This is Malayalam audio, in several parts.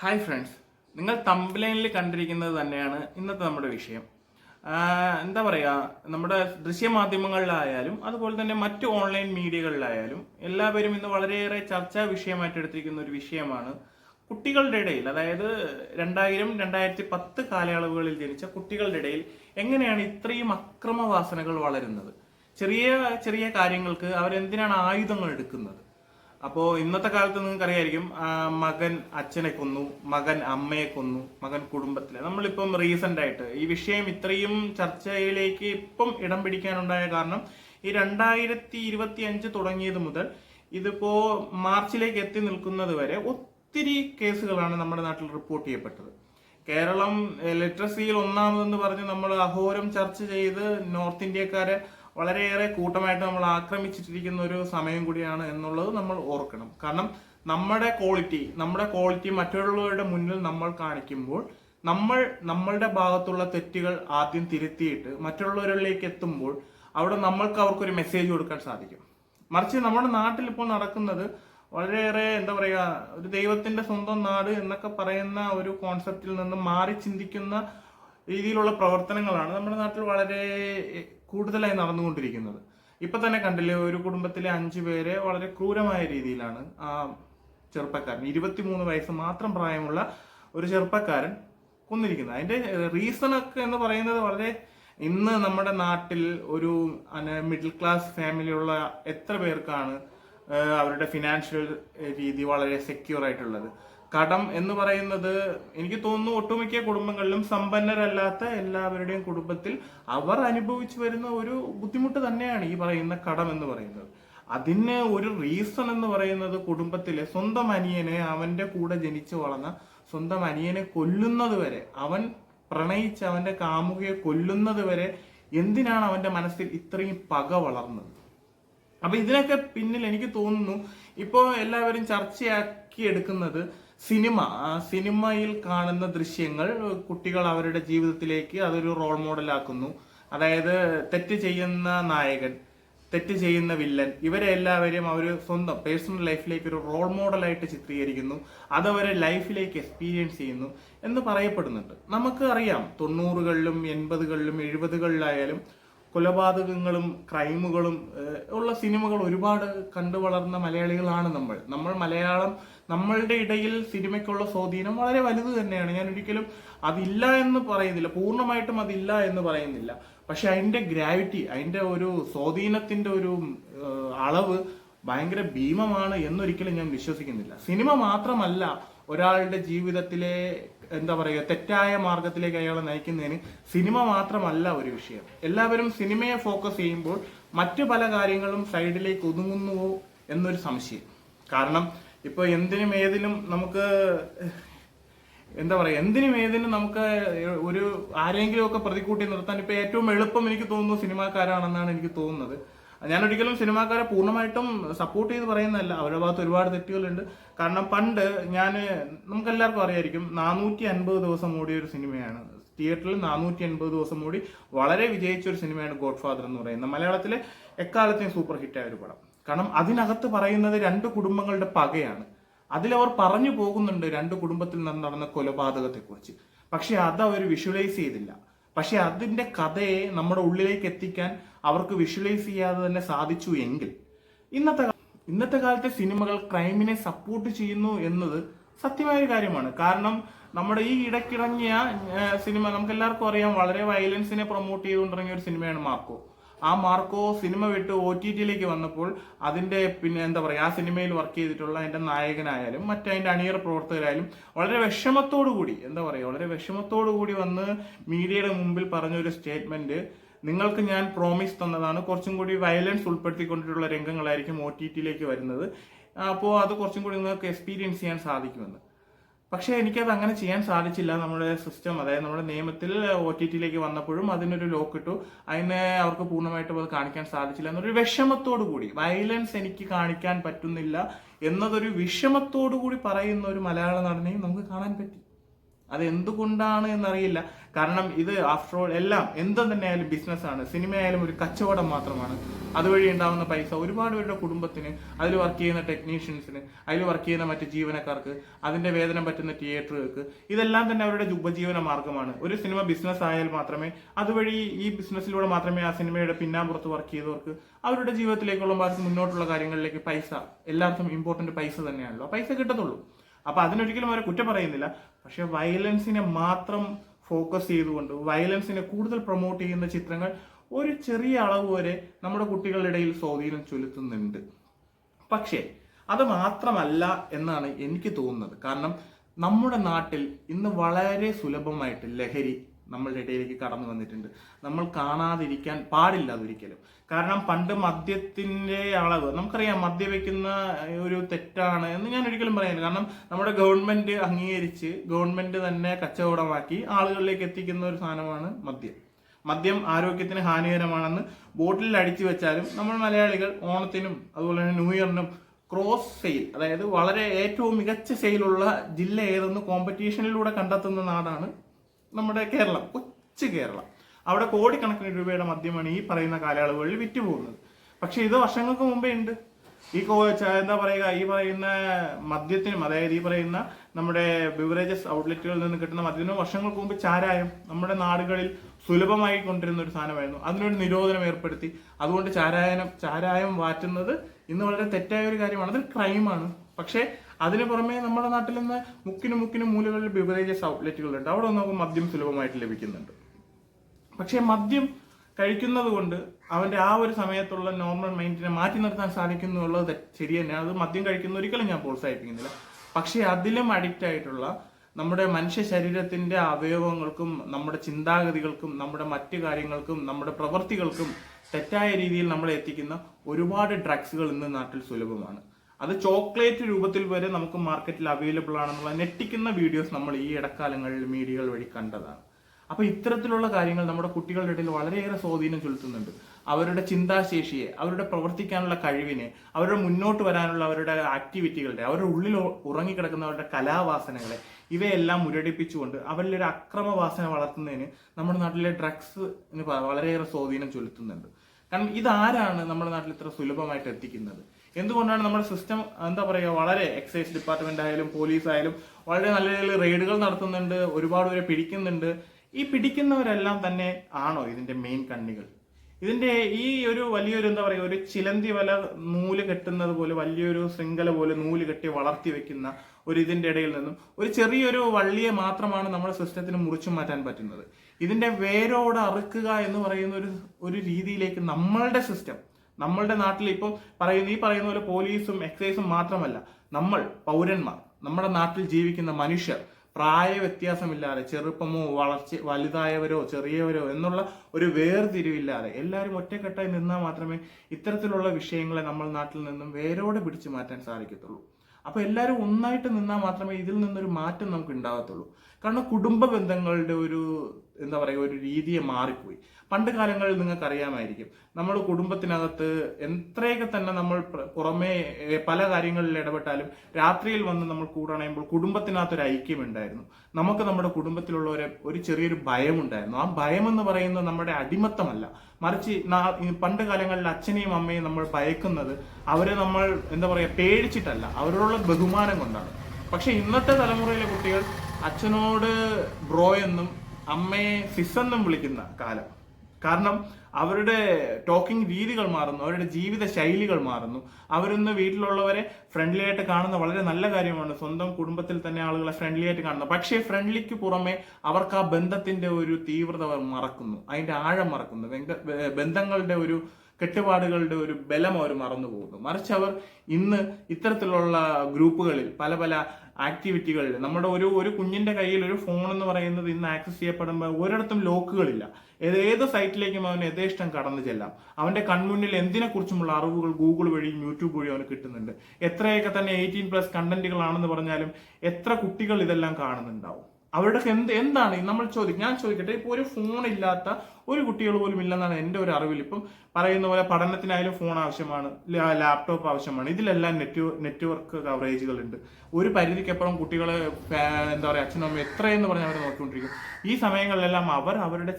ഹായ് ഫ്രണ്ട്സ് നിങ്ങൾ തമ്പ്ലൈനിൽ കണ്ടിരിക്കുന്നത് തന്നെയാണ് ഇന്നത്തെ നമ്മുടെ വിഷയം. എന്താ പറയുക നമ്മുടെ ദൃശ്യമാധ്യമങ്ങളിലായാലും അതുപോലെ തന്നെ മറ്റ് ഓൺലൈൻ മീഡിയകളിലായാലും എല്ലാവരും ഇന്ന് വളരെയേറെ ചർച്ചാ വിഷയമായിട്ട് എടുത്തിരിക്കുന്ന ഒരു വിഷയമാണ് കുട്ടികളുടെ ഇടയിൽ. അതായത് രണ്ടായിരം രണ്ടായിരത്തി പത്ത് കാലയളവുകളിൽ ജനിച്ച കുട്ടികളുടെ ഇടയിൽ എങ്ങനെയാണ് ഇത്രയും അക്രമവാസനകൾ വളരുന്നത്? ചെറിയ ചെറിയ കാര്യങ്ങൾക്ക് അവരെന്തിനാണ് ആയുധങ്ങൾ എടുക്കുന്നത്? അപ്പോ ഇന്നത്തെ കാലത്ത് നിങ്ങൾക്ക് അറിയായിരിക്കും മകൻ അച്ഛനെ കൊന്നു മകൻ അമ്മയെ കൊന്നു മകൻ കുടുംബത്തിലെ. നമ്മളിപ്പം റീസെന്റ് ആയിട്ട് ഈ വിഷയം ഇത്രയും ചർച്ചയിലേക്ക് ഇപ്പം ഇടം പിടിക്കാനുണ്ടായ കാരണം ഈ രണ്ടായിരത്തി ഇരുപത്തി അഞ്ച് തുടങ്ങിയത് മുതൽ ഇതിപ്പോ മാർച്ചിലേക്ക് എത്തി നിൽക്കുന്നത് വരെ ഒത്തിരി കേസുകളാണ് നമ്മുടെ നാട്ടിൽ റിപ്പോർട്ട് ചെയ്യപ്പെട്ടത്. കേരളം ലിറ്ററസിയിൽ ഒന്നാമതെന്ന് പറഞ്ഞ് നമ്മൾ അഹോരം ചർച്ച ചെയ്ത് നോർത്ത് ഇന്ത്യക്കാരെ വളരെയേറെ കൂട്ടമായിട്ട് നമ്മൾ ആക്രമിച്ചിട്ടിരിക്കുന്ന ഒരു സമയം കൂടിയാണ് എന്നുള്ളത് നമ്മൾ ഓർക്കണം. കാരണം നമ്മുടെ ക്വാളിറ്റി നമ്മുടെ ക്വാളിറ്റി മറ്റുള്ളവരുടെ മുന്നിൽ നമ്മൾ കാണിക്കുമ്പോൾ നമ്മൾ നമ്മളുടെ ഭാഗത്തുള്ള തെറ്റുകൾ ആദ്യം തിരുത്തിയിട്ട് മറ്റുള്ളവരിലേക്ക് എത്തുമ്പോൾ അവിടെ നമ്മൾക്ക് അവർക്കൊരു മെസ്സേജ് കൊടുക്കാൻ സാധിക്കും. മറിച്ച് നമ്മുടെ നാട്ടിൽ ഇപ്പോൾ നടക്കുന്നത് വളരെയേറെ എന്താ പറയുക ഒരു ദൈവത്തിന്റെ സ്വന്തം നാട് എന്നൊക്കെ പറയുന്ന ഒരു കോൺസെപ്റ്റിൽ നിന്ന് മാറി ചിന്തിക്കുന്ന രീതിയിലുള്ള പ്രവർത്തനങ്ങളാണ് നമ്മുടെ നാട്ടിൽ വളരെ കൂടുതലായി നടന്നുകൊണ്ടിരിക്കുന്നത്. ഇപ്പൊ തന്നെ കണ്ടില്ലേ ഒരു കുടുംബത്തിലെ അഞ്ചു പേരെ വളരെ ക്രൂരമായ രീതിയിലാണ് ആ ചെറുപ്പക്കാരൻ ഇരുപത്തിമൂന്ന് വയസ്സ് മാത്രം പ്രായമുള്ള ഒരു ചെറുപ്പക്കാരൻ കൊന്നിരിക്കുന്നത്. അതിന്റെ റീസൺ ഒക്കെ എന്ന് പറയുന്നത് വളരെ ഇന്ന് നമ്മുടെ നാട്ടിൽ ഒരു മിഡിൽ ക്ലാസ് ഫാമിലിയുള്ള എത്ര പേർക്കാണ് അവരുടെ ഫിനാൻഷ്യൽ രീതി വളരെ സെക്യൂർ ആയിട്ടുള്ളത്? കടം എന്ന് പറയുന്നത് എനിക്ക് തോന്നുന്നു ഒട്ടുമിക്ക കുടുംബങ്ങളിലും സമ്പന്നരല്ലാത്ത എല്ലാവരുടെയും കുടുംബത്തിൽ അവർ അനുഭവിച്ചു വരുന്ന ഒരു ബുദ്ധിമുട്ട് തന്നെയാണ് ഈ പറയുന്ന കടം എന്ന് പറയുന്നത്. അതിന് ഒരു റീസൺ എന്ന് പറയുന്നത് കുടുംബത്തിലെ സ്വന്തം അനിയനെ അവന്റെ കൂടെ ജനിച്ചു വളർന്ന സ്വന്തം അനിയനെ കൊല്ലുന്നത് വരെ അവൻ പ്രണയിച്ച് അവന്റെ കാമുകയെ കൊല്ലുന്നത് വരെ എന്തിനാണ് അവന്റെ മനസ്സിൽ ഇത്രയും പക വളർന്നത്? അപ്പൊ ഇതിനൊക്കെ പിന്നിൽ എനിക്ക് തോന്നുന്നു ഇപ്പോ എല്ലാവരും ചർച്ചയാക്കി എടുക്കുന്നത് സിനിമ സിനിമയിൽ കാണുന്ന ദൃശ്യങ്ങൾ കുട്ടികൾ അവരുടെ ജീവിതത്തിലേക്ക് അതൊരു റോൾ മോഡലാക്കുന്നു അതായത് തെറ്റ് ചെയ്യുന്ന നായകൻ തെറ്റ് ചെയ്യുന്ന വില്ലൻ ഇവരെ എല്ലാവരെയും അവർ സ്വന്തം പേഴ്സണൽ ലൈഫിലേക്ക് ഒരു റോൾ മോഡലായിട്ട് ചിത്രീകരിക്കുന്നു. അതവരെ ലൈഫിലേക്ക് എക്സ്പീരിയൻസ് ചെയ്യുന്നു എന്ന് പറയപ്പെടുന്നുണ്ട്. നമുക്ക് അറിയാം തൊണ്ണൂറുകളിലും എൺപതുകളിലും എഴുപതുകളിലായാലും കൊലപാതകങ്ങളും ക്രൈമുകളും ഉള്ള സിനിമകൾ ഒരുപാട് കണ്ടു വളർന്ന മലയാളികളാണ് നമ്മൾ. നമ്മൾ മലയാളം നമ്മളുടെ ഇടയിൽ സിനിമയ്ക്കുള്ള സ്വാധീനം വളരെ വലുത് തന്നെയാണ്. ഞാൻ ഒരിക്കലും അതില്ല എന്ന് പറയുന്നില്ല. പൂർണമായിട്ടും അതില്ല എന്ന് പറയുന്നില്ല. പക്ഷെ അതിന്റെ ഗ്രാവിറ്റി അതിന്റെ ഒരു സ്വാധീനത്തിന്റെ ഒരു അളവ് ഭയങ്കര ഭീമമാണ് എന്നൊരിക്കലും ഞാൻ വിശ്വസിക്കുന്നില്ല. സിനിമ മാത്രമല്ല ഒരാളുടെ ജീവിതത്തിലെ എന്താ പറയുക തെറ്റായ മാർഗത്തിലേക്ക് അയാളെ നയിക്കുന്നതിന് സിനിമ മാത്രമല്ല ഒരു വിഷയം. എല്ലാവരും സിനിമയെ ഫോക്കസ് ചെയ്യുമ്പോൾ മറ്റു പല കാര്യങ്ങളും സൈഡിലേക്ക് ഒതുങ്ങുന്നുവോ എന്നൊരു സംശയം. കാരണം ഇപ്പൊ എന്തിനും ഏതിനും നമുക്ക് എന്താ പറയുക എന്തിനും ഏതിനും നമുക്ക് ഒരു ആരെങ്കിലും ഒക്കെ പ്രതിക്കൂട്ടി നിർത്താൻ ഇപ്പൊ ഏറ്റവും എളുപ്പം എനിക്ക് തോന്നുന്നു സിനിമാക്കാരാണെന്നാണ് എനിക്ക് തോന്നുന്നത്. ഞാൻ ഒരിക്കലും സിനിമാക്കാരെ പൂർണമായിട്ടും സപ്പോർട്ട് ചെയ്ത് പറയുന്നതല്ല. അവരുടെ ഭാഗത്ത് ഒരുപാട് തെറ്റുകളുണ്ട്. കാരണം പണ്ട് ഞാൻ നമുക്ക് എല്ലാവർക്കും അറിയായിരിക്കും നാനൂറ്റി അൻപത് ദിവസം ഓടിയ ഒരു സിനിമയാണ്. തിയേറ്ററിൽ നാനൂറ്റി അൻപത് ദിവസം ഓടി വളരെ വിജയിച്ച ഒരു സിനിമയാണ് ഗോഡ് ഫാദർ എന്ന് പറയുന്നത്. മലയാളത്തിലെ എക്കാലത്തെയും സൂപ്പർ ഹിറ്റായ ഒരു പടം. കാരണം അതിനകത്ത് പറയുന്നത് രണ്ട് കുടുംബങ്ങളുടെ പകയാണ്. അതിലവർ പറഞ്ഞു പോകുന്നുണ്ട് രണ്ട് കുടുംബത്തിൽ നടന്ന കൊലപാതകത്തെക്കുറിച്ച്. പക്ഷെ അത് അവർ വിഷ്വലൈസ് ചെയ്തില്ല. പക്ഷെ അതിന്റെ കഥയെ നമ്മുടെ ഉള്ളിലേക്ക് എത്തിക്കാൻ അവർക്ക് വിഷ്വലൈസ് ചെയ്യാതെ തന്നെ സാധിച്ചു എങ്കിൽ ഇന്നത്തെ ഇന്നത്തെ കാലത്തെ സിനിമകൾ ക്രൈമിനെ സപ്പോർട്ട് ചെയ്യുന്നു എന്നത് സത്യമായ കാര്യമാണ്. കാരണം നമ്മുടെ ഈ ഇടക്കിറങ്ങിയ സിനിമ നമുക്ക് എല്ലാവർക്കും അറിയാം വളരെ വയലൻസിനെ പ്രൊമോട്ട് ചെയ്തുകൊണ്ടിറങ്ങിയ ഒരു സിനിമയാണ് മാർക്കോ. ആ മാർക്കോ സിനിമ വിട്ട് ഒ ടി ടിയിലേക്ക് വന്നപ്പോൾ അതിന്റെ പിന്നെ എന്താ പറയുക ആ സിനിമയിൽ വർക്ക് ചെയ്തിട്ടുള്ള അതിന്റെ നായകനായാലും മറ്റതിന്റെ അണിയർ പ്രവർത്തകരായാലും വളരെ വിഷമത്തോടു കൂടി എന്താ പറയുക വളരെ വിഷമത്തോടു കൂടി വന്ന് മീഡിയയുടെ മുമ്പിൽ പറഞ്ഞൊരു സ്റ്റേറ്റ്മെന്റ് നിങ്ങൾക്ക് ഞാൻ പ്രോമിസ് തന്നതാണ്. കുറച്ചും കൂടി വയലൻസ് ഉൾപ്പെടുത്തിക്കൊണ്ടിട്ടുള്ള രംഗങ്ങളായിരിക്കും ഒ ടി ടിയിലേക്ക് വരുന്നത്. അപ്പോൾ അത് കുറച്ചും കൂടി നിങ്ങൾക്ക് എക്സ്പീരിയൻസ് ചെയ്യാൻ സാധിക്കുമെന്ന്. പക്ഷേ എനിക്കത് അങ്ങനെ ചെയ്യാൻ സാധിച്ചില്ല. നമ്മുടെ സിസ്റ്റം അതായത് നമ്മുടെ നിയമത്തിൽ ഒ ടി ടിയിലേക്ക് വന്നപ്പോഴും അതിനൊരു ലോക്ക് ഇട്ടു. അതിനെ അവർക്ക് പൂർണമായിട്ടും അത് കാണിക്കാൻ സാധിച്ചില്ല. എന്നൊരു വിഷമത്തോടു കൂടി വയലൻസ് എനിക്ക് കാണിക്കാൻ പറ്റുന്നില്ല എന്നതൊരു വിഷമത്തോടു കൂടി പറയുന്ന ഒരു മലയാള നടനെയും നമുക്ക് കാണാൻ പറ്റി. അത് എന്തുകൊണ്ടാണ് എന്നറിയില്ല. കാരണം ഇത് ആഫ്റ്റർ ഓൾ എല്ലാം എന്തും തന്നെ ആയാലും ബിസിനസ്സാണ് സിനിമ ആയാലും ഒരു കച്ചവടം മാത്രമാണ്. അതുവഴി ഉണ്ടാവുന്ന പൈസ ഒരുപാട് പേരുടെ കുടുംബത്തിന് അതിൽ വർക്ക് ചെയ്യുന്ന ടെക്നീഷ്യൻസിന് അതിൽ വർക്ക് ചെയ്യുന്ന മറ്റ് ജീവനക്കാർക്ക് അതിന്റെ വേതനം പറ്റുന്ന തിയേറ്ററുകൾക്ക് ഇതെല്ലാം തന്നെ അവരുടെ ഉപജീവന മാർഗമാണ്. ഒരു സിനിമ ബിസിനസ് ആയാൽ മാത്രമേ അതുവഴി ഈ ബിസിനസ്സിലൂടെ മാത്രമേ ആ സിനിമയുടെ പിന്നാമ്പുറത്ത് വർക്ക് ചെയ്തവർക്ക് അവരുടെ ജീവിതത്തിലേക്കുള്ള ബാക്കി മുന്നോട്ടുള്ള കാര്യങ്ങളിലേക്ക് പൈസ എല്ലാവർക്കും ഇമ്പോർട്ടന്റ് പൈസ തന്നെയാണല്ലോ. പൈസ കിട്ടത്തുള്ളൂ. അപ്പൊ അതിനൊരിക്കലും അവരെ കുറ്റം പറയുന്നില്ല. പക്ഷെ വയലൻസിനെ മാത്രം ഫോക്കസ് ചെയ്തുകൊണ്ട് വയലൻസിനെ കൂടുതൽ പ്രൊമോട്ട് ചെയ്യുന്ന ചിത്രങ്ങൾ ഒരു ചെറിയ അളവ് വരെ നമ്മുടെ കുട്ടികളുടെ ഇടയിൽ സ്വാധീനം ചെലുത്തുന്നുണ്ട്. പക്ഷേ അത് മാത്രമല്ല എന്നാണ് എനിക്ക് തോന്നുന്നത്. കാരണം നമ്മുടെ നാട്ടിൽ ഇന്ന് വളരെ സുലഭമായിട്ട് ലഹരി നമ്മളുടെ ഇടയിലേക്ക് കടന്നു വന്നിട്ടുണ്ട്. നമ്മൾ കാണാതിരിക്കാൻ പാടില്ല അതൊരിക്കലും. കാരണം പണ്ട് മദ്യത്തിന്റെ അളവ് നമുക്കറിയാം മദ്യവെക്കുന്ന ഒരു തെറ്റാണ് എന്ന് ഞാൻ ഒരിക്കലും പറയുന്നില്ല കാരണം നമ്മുടെ ഗവൺമെന്റ് അംഗീകരിച്ച് ഗവൺമെന്റ് തന്നെ കച്ചവടമാക്കി ആളുകളിലേക്ക് എത്തിക്കുന്ന ഒരു സാധനമാണ് മദ്യം. മദ്യം ആരോഗ്യത്തിന് ഹാനികരമാണെന്ന് ബോട്ടിൽ അടിച്ചു വെച്ചാലും നമ്മൾ മലയാളികൾ ഓണത്തിനും അതുപോലെ തന്നെ ന്യൂ ഇയറിനും ക്രോസ് സെയിൽ അതായത് വളരെ ഏറ്റവും മികച്ച സെയിലുള്ള ജില്ല ഏതെന്ന് കോമ്പറ്റീഷനിലൂടെ കണ്ടെത്തുന്ന നാടാണ് നമ്മുടെ കേരളം കൊച്ചു കേരളം. അവിടെ കോടിക്കണക്കിന് രൂപയുടെ മദ്യമാണ് ഈ പറയുന്ന കാലയളവുകളിൽ വിറ്റുപോകുന്നത്. പക്ഷെ ഇത് വർഷങ്ങൾക്ക് മുമ്പേ ഉണ്ട്. ഈ കോ എന്താ പറയുക ഈ പറയുന്ന മദ്യത്തിനും അതായത് ഈ പറയുന്ന നമ്മുടെ ബിവറേജസ് ഔട്ട്ലെറ്റുകളിൽ നിന്ന് കിട്ടുന്ന മദ്യത്തിനും വർഷങ്ങൾക്ക് മുമ്പ് ചാരായം നമ്മുടെ നാടുകളിൽ സുലഭമായി കൊണ്ടിരുന്ന ഒരു സാധനമായിരുന്നു. അതിനൊരു നിരോധനം ഏർപ്പെടുത്തി. അതുകൊണ്ട് ചാരായനം ചാരായം വാറ്റുന്നത് ഇന്ന് വളരെ തെറ്റായ ഒരു കാര്യമാണ്. അതൊരു ക്രൈമാണ് പക്ഷേ അതിന് പുറമെ നമ്മുടെ നാട്ടിൽ നിന്ന് മുക്കിനും മുക്കിനും മൂലകളിൽ ബിവറേജസ് ഔട്ട്ലെറ്റുകളുണ്ട് അവിടെ നമുക്ക് മദ്യം സുലഭമായിട്ട് ലഭിക്കുന്നുണ്ട്. പക്ഷേ മദ്യം കഴിക്കുന്നത് കൊണ്ട് അവന്റെ ആ ഒരു സമയത്തുള്ള നോർമൽ മൈൻഡിനെ മാറ്റി നിർത്താൻ സാധിക്കുന്നു എന്നുള്ളത് ശരി തന്നെയാണ്. അത് മദ്യം കഴിക്കുന്ന ഒരിക്കലും ഞാൻ പ്രോത്സാഹിപ്പിക്കുന്നില്ല. പക്ഷേ അതിലും അഡിക്റ്റ് ആയിട്ടുള്ള നമ്മുടെ മനുഷ്യ ശരീരത്തിന്റെ അവയവങ്ങൾക്കും നമ്മുടെ ചിന്താഗതികൾക്കും നമ്മുടെ മറ്റു കാര്യങ്ങൾക്കും നമ്മുടെ പ്രവൃത്തികൾക്കും തെറ്റായ രീതിയിൽ നമ്മളെ എത്തിക്കുന്ന ഒരുപാട് ഡ്രഗ്സുകൾ ഇന്ന് നാട്ടിൽ സുലഭമാണ്. അത് ചോക്ലേറ്റ് രൂപത്തിൽ വരെ നമുക്ക് മാർക്കറ്റിൽ അവൈലബിൾ ആണെന്നുള്ള ഞെട്ടിക്കുന്ന വീഡിയോസ് നമ്മൾ ഈ ഇടക്കാലങ്ങളിൽ മീഡിയകൾ വഴി കണ്ടതാണ്. അപ്പൊ ഇത്തരത്തിലുള്ള കാര്യങ്ങൾ നമ്മുടെ കുട്ടികളുടെ ഇടയിൽ വളരെയേറെ സ്വാധീനം ചെലുത്തുന്നുണ്ട്. അവരുടെ ചിന്താശേഷിയെ അവരുടെ പ്രവർത്തിക്കാനുള്ള കഴിവിനെ അവരുടെ മുന്നോട്ട് വരാനുള്ള അവരുടെ ആക്ടിവിറ്റികളുടെ അവരുടെ ഉള്ളിൽ ഉറങ്ങിക്കിടക്കുന്നവരുടെ കലാവാസനകളെ ഇവയെല്ലാം മുരടിപ്പിച്ചുകൊണ്ട് അവരിൽ ഒരു അക്രമവാസന വളർത്തുന്നതിന് നമ്മുടെ നാട്ടിലെ ഡ്രഗ്സ് വളരെയേറെ സ്വാധീനം ചെലുത്തുന്നുണ്ട്. കാരണം ഇതാരാണ് നമ്മുടെ നാട്ടിൽ ഇത്ര സുലഭമായിട്ട് എത്തിക്കുന്നത്? എന്തുകൊണ്ടാണ് നമ്മുടെ സിസ്റ്റം എന്താ പറയുക വളരെ എക്സൈസ് ഡിപ്പാർട്ട്മെന്റ് ആയാലും പോലീസ് ആയാലും വളരെ നല്ല രീതിയിൽ റെയ്ഡുകൾ നടത്തുന്നുണ്ട് ഒരുപാട് പേരെ പിടിക്കുന്നുണ്ട്. ഈ പിടിക്കുന്നവരെല്ലാം തന്നെ ആണോ ഇതിന്റെ മെയിൻ കണ്ണികൾ? ഇതിന്റെ ഈ ഒരു വലിയൊരു എന്താ പറയുക ഒരു ചിലന്തി വല നൂൽ കെട്ടുന്നത് പോലെ വലിയൊരു ശൃംഖല പോലെ നൂൽ കെട്ടി വളർത്തി വെക്കുന്ന ഒരു ഇതിന്റെ ഇടയിൽ നിന്നും ഒരു ചെറിയൊരു വള്ളിയെ മാത്രമാണ് നമ്മുടെ സിസ്റ്റത്തിന് മുറിച്ചു മാറ്റാൻ പറ്റുന്നത്. ഇതിന്റെ വേരോട് അറുക്കുക എന്ന് പറയുന്ന ഒരു ഒരു രീതിയിലേക്ക് നമ്മളുടെ സിസ്റ്റം നമ്മളുടെ നാട്ടിൽ ഇപ്പം പറയുന്ന ഈ പറയുന്ന പോലെ പോലീസും എക്സൈസും മാത്രമല്ല നമ്മൾ പൗരന്മാർ നമ്മുടെ നാട്ടിൽ ജീവിക്കുന്ന മനുഷ്യർ പ്രായ വ്യത്യാസമില്ലാതെ ചെറുപ്പമോ വളർച്ച വലുതായവരോ ചെറിയവരോ എന്നുള്ള ഒരു വേർതിരിവില്ലാതെ എല്ലാവരും ഒറ്റക്കെട്ടായി നിന്നാൽ മാത്രമേ ഇത്തരത്തിലുള്ള വിഷയങ്ങളെ നമ്മൾ നാട്ടിൽ നിന്നും വേരോടെ പിടിച്ചു മാറ്റാൻ സാധിക്കത്തുള്ളൂ. അപ്പോൾ എല്ലാവരും ഒന്നായിട്ട് നിന്നാൽ മാത്രമേ ഇതിൽ നിന്നൊരു മാറ്റം നമുക്ക് ഉണ്ടാകത്തുള്ളൂ. കാരണം കുടുംബ ബന്ധങ്ങളുടെ ഒരു എന്താ പറയുക ഒരു രീതിയെ മാറിപ്പോയി. പണ്ട് കാലങ്ങളിൽ നിങ്ങൾക്ക് അറിയാമായിരിക്കും നമ്മുടെ കുടുംബത്തിനകത്ത് എത്രയൊക്കെ തന്നെ നമ്മൾ പുറമേ പല കാര്യങ്ങളിൽ ഇടപെട്ടാലും രാത്രിയിൽ വന്ന് നമ്മൾ കൂടണയുമ്പോൾ കുടുംബത്തിനകത്തൊരു ഐക്യമുണ്ടായിരുന്നു. നമുക്ക് നമ്മുടെ കുടുംബത്തിലുള്ളവരെ ഒരു ചെറിയൊരു ഭയമുണ്ടായിരുന്നു. ആ ഭയം എന്ന് പറയുന്നത് നമ്മുടെ അടിമത്തമല്ല. മറിച്ച് പണ്ട് കാലങ്ങളിൽ അച്ഛനെയും അമ്മയും നമ്മൾ ഭയക്കുന്നത് അവരെ നമ്മൾ എന്താ പറയുക പേടിച്ചിട്ടല്ല. അവരോടുള്ള ബഹുമാനം കൊണ്ടാണ്. പക്ഷെ ഇന്നത്തെ തലമുറയിലെ കുട്ടികൾ അച്ഛനോട് ബ്രോ എന്നും അമ്മയെ സിസ് എന്നും വിളിക്കുന്ന കാലം. കാരണം അവരുടെ ടോക്കിംഗ് രീതികൾ മാറുന്നു അവരുടെ ജീവിത ശൈലികൾ മാറുന്നു. അവരിന്ന് വീട്ടിലുള്ളവരെ ഫ്രണ്ട്ലി ആയിട്ട് കാണുന്ന വളരെ നല്ല കാര്യമാണ്. സ്വന്തം കുടുംബത്തിൽ തന്നെ ആളുകളെ ഫ്രണ്ട്ലി ആയിട്ട് കാണുന്നത് പക്ഷേ ഫ്രണ്ട്ലിക്ക് പുറമെ അവർക്ക് ആ ബന്ധത്തിന്റെ ഒരു തീവ്രത മറക്കുന്നു. അതിന്റെ ആഴം മറക്കുന്നു. ബന്ധങ്ങളുടെ ഒരു കെട്ടുപാടുകളുടെ ഒരു ബലം അവർ മറന്നു പോകുന്നു മറിച്ച് അവർ ഇന്ന് ഇത്തരത്തിലുള്ള ഗ്രൂപ്പുകളിൽ പല പല ആക്ടിവിറ്റികളിൽ നമ്മുടെ ഒരു ഒരു കുഞ്ഞിന്റെ കയ്യിൽ ഒരു ഫോൺ എന്ന് പറയുന്നത് ഇന്ന് ആക്സസ് ചെയ്യപ്പെടുമ്പോൾ ഒരിടത്തും ലോക്കുകളില്ല ഏത് സൈറ്റിലേക്കും അവൻ യഥേഷ്ടം കടന്നു ചെല്ലാം. അവന്റെ കൺമുന്നിൽ എന്തിനെക്കുറിച്ചുമുള്ള അറിവുകൾ ഗൂഗിൾ വഴിയും യൂട്യൂബ് വഴിയും അവന് കിട്ടുന്നുണ്ട്. എത്രയൊക്കെ തന്നെ എയ്റ്റീൻ പ്ലസ് കണ്ടന്റുകളാണെന്ന് പറഞ്ഞാലും എത്ര കുട്ടികൾ ഇതെല്ലാം കാണുന്നുണ്ടാവും? അവരുടെ എന്ത് എന്താണ്? നമ്മൾ ചോദിക്കും ഞാൻ ചോദിക്കട്ടെ ഇപ്പോൾ ഒരു ഫോൺ ഇല്ലാത്ത ഒരു കുട്ടികൾ പോലും ഇല്ലെന്നാണ് എന്റെ ഒരു അറിവിൽ. ഇപ്പം പറയുന്ന പോലെ പഠനത്തിനായാലും ഫോൺ ആവശ്യമാണ് ലാപ്ടോപ്പ് ആവശ്യമാണ്. ഇതിലെല്ലാം നെറ്റ് നെറ്റ്വർക്ക് കവറേജുകളുണ്ട് ഒരു പരിധിക്കപ്പുറം കുട്ടികളെ എന്താ പറയുക അച്ഛനും അമ്മയും എത്രയെന്ന് പറഞ്ഞ് അവർ നോക്കിക്കൊണ്ടിരിക്കും. ഈ സമയങ്ങളിലെല്ലാം അവർ അവരുടെ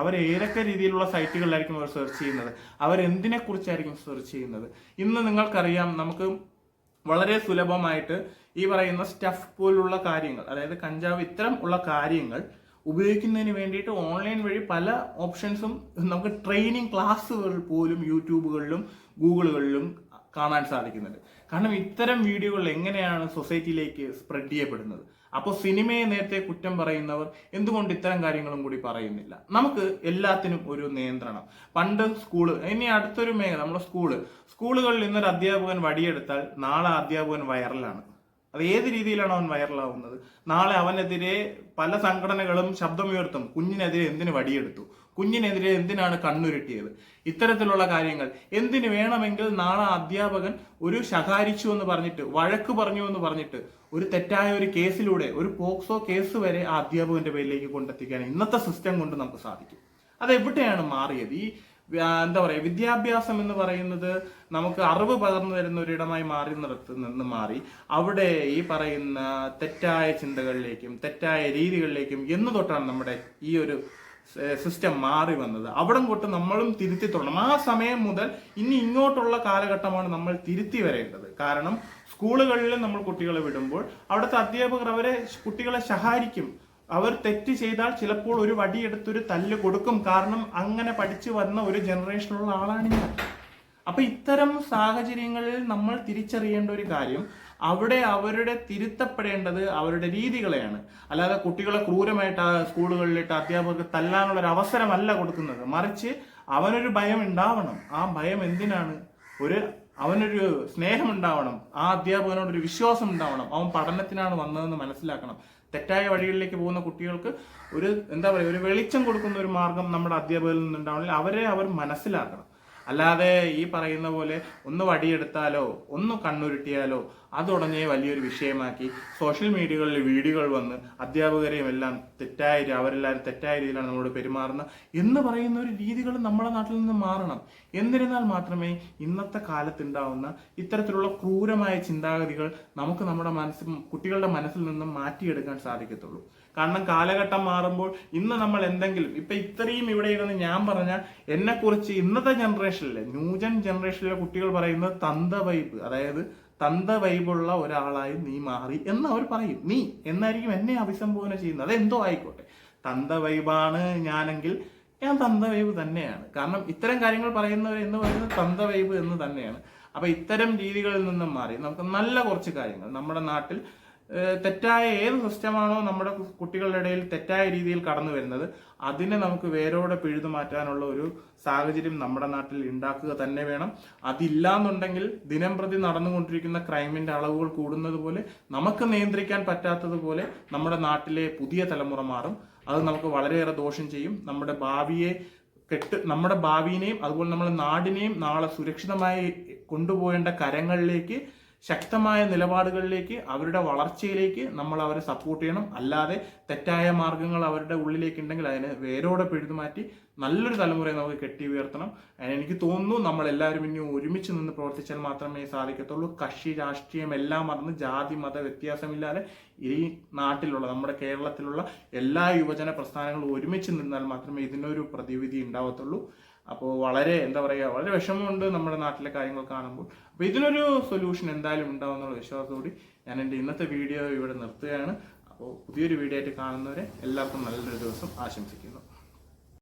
അവർ ഏതൊക്കെ രീതിയിലുള്ള സൈറ്റുകളിലായിരിക്കും അവർ സെർച്ച് ചെയ്യുന്നത്? അവർ എന്തിനെ കുറിച്ചായിരിക്കും സെർച്ച് ചെയ്യുന്നത്? ഇന്ന് നിങ്ങൾക്കറിയാം നമുക്ക് വളരെ സുലഭമായിട്ട് ഈ പറയുന്ന സ്റ്റഫ് പോലുള്ള കാര്യങ്ങൾ അതായത് കഞ്ചാവ് ഇത്തരം ഉള്ള കാര്യങ്ങൾ ഉപയോഗിക്കുന്നതിന് വേണ്ടിയിട്ട് ഓൺലൈൻ വഴി പല ഓപ്ഷൻസും നമുക്ക് ട്രെയിനിങ് ക്ലാസ്സുകൾ പോലും യൂട്യൂബുകളിലും ഗൂഗിളുകളിലും കാണാൻ സാധിക്കുന്നുണ്ട്. കാരണം ഇത്തരം വീഡിയോകൾ എങ്ങനെയാണ് സൊസൈറ്റിയിലേക്ക് സ്പ്രെഡ് ചെയ്യപ്പെടുന്നത്? അപ്പോൾ സിനിമയെ നേരത്തെ കുറ്റം പറയുന്നവർ എന്തുകൊണ്ട് ഇത്തരം കാര്യങ്ങളും കൂടി പറയുന്നില്ല? നമുക്ക് എല്ലാത്തിനും ഒരു നിയന്ത്രണം. പണ്ട് സ്കൂൾ ഇനി അടുത്തൊരു മേഖല നമ്മുടെ സ്കൂൾ സ്കൂളുകളിൽ ഇന്നൊരു അധ്യാപകൻ വടിയെടുത്താൽ നാളെ അധ്യാപകൻ വൈറലാണ് അത് ഏത് രീതിയിലാണ് അവൻ വൈറലാവുന്നത്? നാളെ അവനെതിരെ പല സംഘടനകളും ശബ്ദമുയർത്തും. കുഞ്ഞിനെതിരെ എന്തിന് വടിയെടുത്തു? കുഞ്ഞിനെതിരെ എന്തിനാണ് കണ്ണുരുട്ടിയത്? ഇത്തരത്തിലുള്ള കാര്യങ്ങൾ. എന്തിനു വേണമെങ്കിൽ നാളെ അധ്യാപകൻ ഒരു ശകാരിച്ചു എന്ന് പറഞ്ഞിട്ട് വഴക്ക് പറഞ്ഞു എന്ന് പറഞ്ഞിട്ട് ഒരു തെറ്റായ ഒരു കേസിലൂടെ ഒരു പോക്സോ കേസ് വരെ ആ അധ്യാപകന്റെ പേരിലേക്ക് കൊണ്ടെത്തിക്കാൻ ഇന്നത്തെ സിസ്റ്റം കൊണ്ട് നമുക്ക് സാധിക്കും. അത് എവിടെയാണ് മാറിയത്? ഈ എന്താ പറയുക വിദ്യാഭ്യാസം എന്ന് പറയുന്നത് നമുക്ക് അറിവ് പകർന്നു തരുന്ന ഒരിടമായി മാറി നിർത്ത് നിന്ന് മാറി. അവിടെ ഈ പറയുന്ന തെറ്റായ ചിന്തകളിലേക്കും തെറ്റായ രീതികളിലേക്കും എന്ന് തൊട്ടാണ് നമ്മുടെ ഈ ഒരു സിസ്റ്റം മാറി വന്നത്. അവിടം തൊട്ട് നമ്മളും തിരുത്തി തുടങ്ങണം ആ സമയം മുതൽ ഇനി ഇങ്ങോട്ടുള്ള കാലഘട്ടമാണ് നമ്മൾ തിരുത്തി വരേണ്ടത്. കാരണം സ്കൂളുകളിൽ നമ്മൾ കുട്ടികളെ വിടുമ്പോൾ അവിടുത്തെ അധ്യാപകർ അവരെ കുട്ടികളെ സഹായിക്കും. അവർ തെറ്റ് ചെയ്താൽ ചിലപ്പോൾ ഒരു വടിയെടുത്തൊരു തല്ല് കൊടുക്കും. കാരണം അങ്ങനെ പഠിച്ചു വന്ന ഒരു ജനറേഷനുള്ള ആളാണ് ഞാൻ. അപ്പൊ ഇത്തരം സാഹചര്യങ്ങളിൽ നമ്മൾ തിരിച്ചറിയേണ്ട ഒരു കാര്യം അവിടെ അവരുടെ തിരുത്തപ്പെടേണ്ടത് അവരുടെ രീതികളെയാണ്. അല്ലാതെ കുട്ടികളെ ക്രൂരമായിട്ട് ആ സ്കൂളുകളിലിട്ട് അധ്യാപകർക്ക് തല്ലാനുള്ള ഒരു അവസരമല്ല കൊടുക്കുന്നത്. മറിച്ച് അവനൊരു ഭയം ഉണ്ടാവണം. ആ ഭയം എന്തിനാണ്? ഒരു അവനൊരു സ്നേഹം ഉണ്ടാവണം. ആ അധ്യാപകനോടൊരു വിശ്വാസം ഉണ്ടാവണം. അവൻ പഠനത്തിനാണ് വന്നതെന്ന് മനസ്സിലാക്കണം. തെറ്റായ വഴികളിലേക്ക് പോകുന്ന കുട്ടികൾക്ക് ഒരു എന്താ പറയുക ഒരു വെളിച്ചം കൊടുക്കുന്ന ഒരു മാർഗം നമ്മുടെ അധ്യാപകരിൽ നിന്നുണ്ടാവണമെങ്കിൽ അവരെ അവർ മനസ്സിലാക്കണം. അല്ലാതെ ഈ പറയുന്ന പോലെ ഒന്ന് വടിയെടുത്താലോ ഒന്ന് കണ്ണുരുട്ടിയാലോ അതുടനെ വലിയൊരു വിഷയമാക്കി. സോഷ്യൽ മീഡിയകളിൽ വീഡിയോകൾ വന്ന് അധ്യാപകരെയും എല്ലാം തെറ്റായ അവരെല്ലാവരും തെറ്റായ രീതിയിലാണ് നമ്മളോട് പെരുമാറുന്ന എന്ന് പറയുന്ന ഒരു രീതികൾ നമ്മുടെ നാട്ടിൽ നിന്ന് മാറണം. എന്നിരുന്നാൽ മാത്രമേ ഇന്നത്തെ കാലത്തുണ്ടാവുന്ന ഇത്തരത്തിലുള്ള ക്രൂരമായ ചിന്താഗതികൾ നമുക്ക് നമ്മുടെ മനസ്സിൽ കുട്ടികളുടെ മനസ്സിൽ നിന്നും മാറ്റിയെടുക്കാൻ സാധിക്കത്തുള്ളൂ. കാരണം കാലഘട്ടം മാറുമ്പോൾ ഇന്ന് നമ്മൾ എന്തെങ്കിലും ഇപ്പൊ ഇത്രയും ഇവിടെ ഇരുന്ന് ഞാൻ പറഞ്ഞ എന്നെ കുറിച്ച് ഇന്നത്തെ ജനറേഷനിലെ ന്യൂജൻ ജനറേഷനിലെ കുട്ടികൾ പറയുന്നത് തന്ത വൈബ് അതായത് തന്ത വൈബുള്ള ഒരാളായി നീ മാറി എന്ന് അവർ പറയും. നീ എന്നായിരിക്കും എന്നെ അഭിസംബോധന ചെയ്യുന്നത്. അതെന്തോ ആയിക്കോട്ടെ. തന്ത വൈബാണ് ഞാനെങ്കിൽ ഞാൻ തന്ത വൈബ് തന്നെയാണ്. കാരണം ഇത്തരം കാര്യങ്ങൾ പറയുന്നവർ എന്ന് പറയുന്നത് തന്ത വൈബ് എന്ന് തന്നെയാണ്. അപ്പൊ ഇത്തരം രീതികളിൽ നിന്നും മാറി. നമുക്ക് നല്ല കുറച്ച് കാര്യങ്ങൾ. നമ്മുടെ നാട്ടിൽ തെറ്റായ ഏത് സിസ്റ്റമാണോ നമ്മുടെ കുട്ടികളുടെ ഇടയിൽ തെറ്റായ രീതിയിൽ കടന്നു വരുന്നത് അതിനെ നമുക്ക് വേരോടെ പിഴുതു മാറ്റാനുള്ള ഒരു സാഹചര്യം നമ്മുടെ നാട്ടിൽ ഉണ്ടാക്കുക തന്നെ വേണം. അതില്ല എന്നുണ്ടെങ്കിൽ ദിനം പ്രതി നടന്നുകൊണ്ടിരിക്കുന്ന ക്രൈമിന്റെ അളവുകൾ കൂടുന്നത് പോലെ നമുക്ക് നിയന്ത്രിക്കാൻ പറ്റാത്തതുപോലെ നമ്മുടെ നാട്ടിലെ പുതിയ തലമുറ മാറും. അത് നമുക്ക് വളരെയേറെ ദോഷം ചെയ്യും. നമ്മുടെ ഭാവിയെ കെട്ട് നമ്മുടെ ഭാവിയെയും അതുപോലെ നമ്മുടെ നാടിനെയും നാളെ സുരക്ഷിതമായി കൊണ്ടുപോകേണ്ട കരങ്ങളിലേക്ക് ശക്തമായ നിലപാടുകളിലേക്ക് അവരുടെ വളർച്ചയിലേക്ക് നമ്മൾ അവരെ സപ്പോർട്ട് ചെയ്യണം. അല്ലാതെ തെറ്റായ മാർഗങ്ങൾ അവരുടെ ഉള്ളിലേക്ക് ഉണ്ടെങ്കിൽ അതിനെ വേരോടെ പിഴുതു മാറ്റി നല്ലൊരു തലമുറയെ നമുക്ക് കെട്ടി ഉയർത്തണം. എനിക്ക് തോന്നുന്നു നമ്മൾ എല്ലാവരും ഇനി ഒരുമിച്ച് നിന്ന് പ്രവർത്തിച്ചാൽ മാത്രമേ സാധിക്കത്തുള്ളൂ. കക്ഷി രാഷ്ട്രീയം എല്ലാം മറന്ന് ജാതി മത വ്യത്യാസമില്ലാതെ ഈ നാട്ടിലുള്ള നമ്മുടെ കേരളത്തിലുള്ള എല്ലാ യുവജന പ്രസ്ഥാനങ്ങളും ഒരുമിച്ച് നിന്നാൽ മാത്രമേ ഇതിനൊരു പ്രതിവിധി ഉണ്ടാവത്തുള്ളൂ. അപ്പോൾ വളരെ എന്താ പറയുക വളരെ വിഷമമുണ്ട് നമ്മുടെ നാട്ടിലെ കാര്യങ്ങൾ കാണുമ്പോൾ. അപ്പോൾ ഇതിനൊരു സൊല്യൂഷൻ എന്തായാലും ഉണ്ടാവും എന്നുള്ള വിശ്വാസത്തോടി ഞാൻ എന്റെ ഇന്നത്തെ വീഡിയോ ഇവിടെ നിർത്തുകയാണ്. അപ്പോൾ പുതിയൊരു വീഡിയോ ആയിട്ട് കാണുന്നവരെ എല്ലാവർക്കും നല്ലൊരു ദിവസം ആശംസിക്കുന്നു.